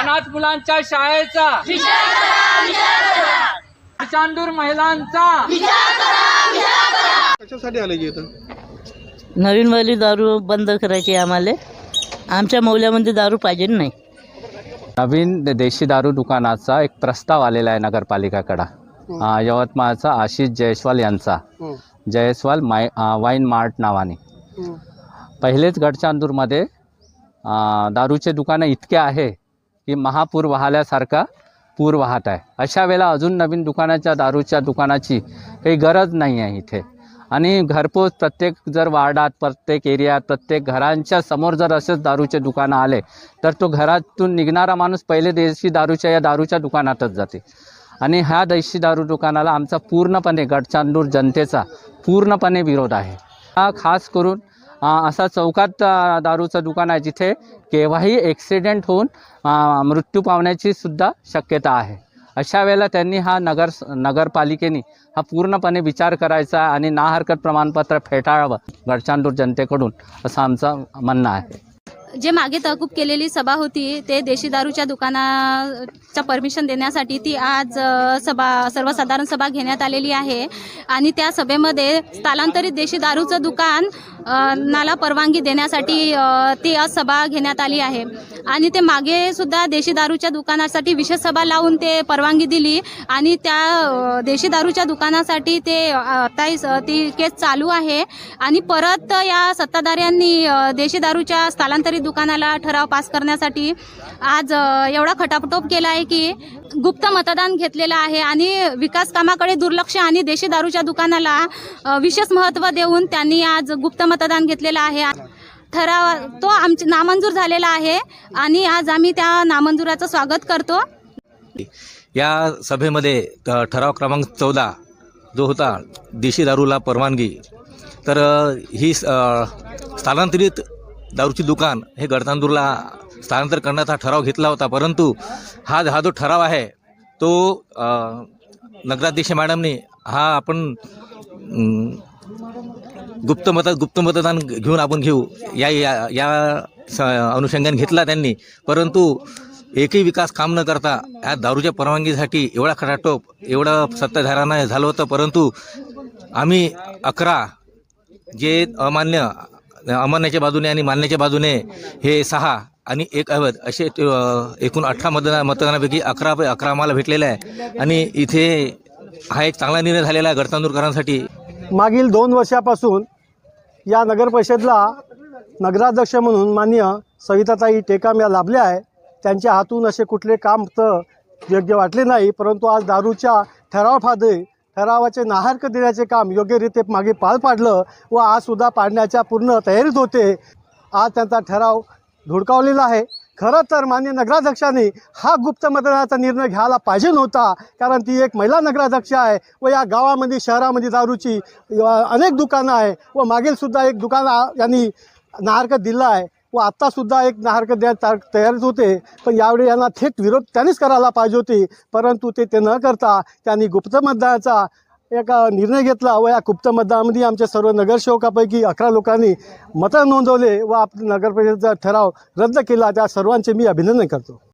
पाच मुलांच्या शाळेचा. चांदूर महिलांचा. कशासाठी आले की इथं? नवीनवाली दारू बंद करायची आहे आम्हाला. आमच्या मौल्यामध्ये दारू पाहिजे नाही. नवीन देशी दारू दुकानाचा एक प्रस्ताव आलेला आहे नगरपालिकाकडं. अ, यवतमाळचा आशिष जयस्वाल यांचा. हं, Jaiswal my uh, wine mart नावाने. हं. पहिलेच गडचांदूरमध्ये अ, दारूचे दुकानं इतके आहे की महापूर वाहल्यासारखा पूर वाहत आहे. अशा वेळेला अजून नवीन दुकानाच्या दारूच्या दुकानाची काही गरज नाही आहे इथे. आणि घरपोच प्रत्येक जर वार्डात प्रत्येक एरियात प्रत्येक घरांच्या समोर जर असेच दारूचे दुकानं आले तर तो घरातून निघणारा माणूस पहिले देशी दारूच्या या दारूच्या दुकानातच जाते. आणि ह्या देशी दारू दुकानाला आमचा पूर्णपणे गडचांदूर जनतेचा पूर्णपणे विरोध आहे. हा खास करून असा चौकात दारूचं दुकान आहे जिथे केव्हाही ॲक्सिडेंट होऊन मृत्यू पावण्याची सुद्धा शक्यता आहे. अशा वेळेला त्यांनी हा नगर नगरपालिकेने हा पूर्णपणे विचार करायचा आणि ना हरकत प्रमाणपत्र फेटाळावं गडचांदूर जनतेकडून असं आमचं म्हणणं आहे. जे मागे तहकूब केलेली सभा होती ते देशी दारूच्या दुकानाचं परमिशन देण्यासाठी ती आज सभा सर्वसाधारण सभा घेण्यात आलेली आहे. आणि त्या सभेमध्ये स्थलांतरित देशी दारूचं दुकान नाला परवानगी देण्यासाठी ती आज सभा घेण्यात आली आहे. आणि ते मागे सुद्धा देशी दारूच्या दुकानासाठी विशेष सभा लावून ते परवानगी दिली. आणि त्या देशी दारूच्या दुकानासाठी ते आता स- ती केस चालू आहे. आणि परत या सत्ताधाऱ्यांनी देशी दारूच्या स्थलांतरित दुकानाला ठराव पास करण्यासाठी आज एवढा खटापटोप केला आहे की गुप्त मतदान घेतलेलं आहे. आणि विकास कामाकडे दुर्लक्ष आणि देशी दारूच्या दुकानाला विशेष महत्त्व देऊन त्यांनी आज गुप्त मतदान घेतलेलं आहे. ठराव तो आमचे नामंजूर झालेला आहे आणि आज आम्ही त्या नामंजुराचं स्वागत करतो. या सभेमध्ये ठराव क्रमांक चौदा जो होता देशी दारूला परवानगी तर ही स्थलांतरित दारूची दुकान हे गडतांदूरला स्थलांतर करण्याचा ठराव घेतला होता. परंतु हा हा जो ठराव आहे तो नगराध्यक्ष मॅडमने हा आपण गुप्त मत गुप्त मतदान घेऊन आपण घेऊ. या या या स- अनुषंगाने घेतला त्यांनी. परंतु एकही विकास काम न करता या दारूच्या परवानगीसाठी एवढा खटाटोप एवढं सत्ताधाऱ्यांना झालं होतं. परंतु आम्ही अकरा जे अमान्य अमान्याच्या बाजूने आणि मान्याच्या बाजूने हे सहा आणि एक अवध असे एकूण अठरा मतदान मतदानापैकी अकरा अकरा आम्हाला भेटलेलं आहे. आणि इथे हा एक चांगला निर्णय झालेला आहे गडतांदूरकरांसाठी मागील दोन वर्षापासून या नगर परिषदला नगराध्यक्ष म्हणून मान्य सविताताई टेकाम या लाभल्या आहे. त्यांच्या हातून असे कुठले काम तर योग्य वाटले नाही परंतु आज दारूच्या ठरावामध्ये ठरावाचे नाहर्क देण्याचे काम योग्यरीत्या मागे पार पाडलं व आजसुद्धा पाडण्याच्या पूर्ण तयारीत होते. आज त्यांचा ठराव धुडकावलेला आहे. खरं तर मान्य नगराध्यक्षांनी हा गुप्त मतदानाचा निर्णय घ्यायला पाहिजे नव्हता कारण ती एक महिला नगराध्यक्ष आहे व या गावामध्ये शहरामध्ये दारूची अनेक दुकानं आहे व मागीलसुद्धा एक दुकान यांनी नाहरकत दिला आहे व आत्तासुद्धा एक नाहरकत द्या तयारच होते. पण यावेळी यांना थेट विरोध त्यांनीच करायला पाहिजे होते परंतु ते ते न करता त्यांनी गुप्त मतदानाचा एक निर्णय घेतला व या गुप्त मतदानामध्ये आमच्या सर्व नगरसेवकापैकी अकरा लोकांनी मतं नोंदवले व आप नगरपरिषदेचा ठराव रद्द केला. त्या सर्वांचे मी अभिनंदन करतो.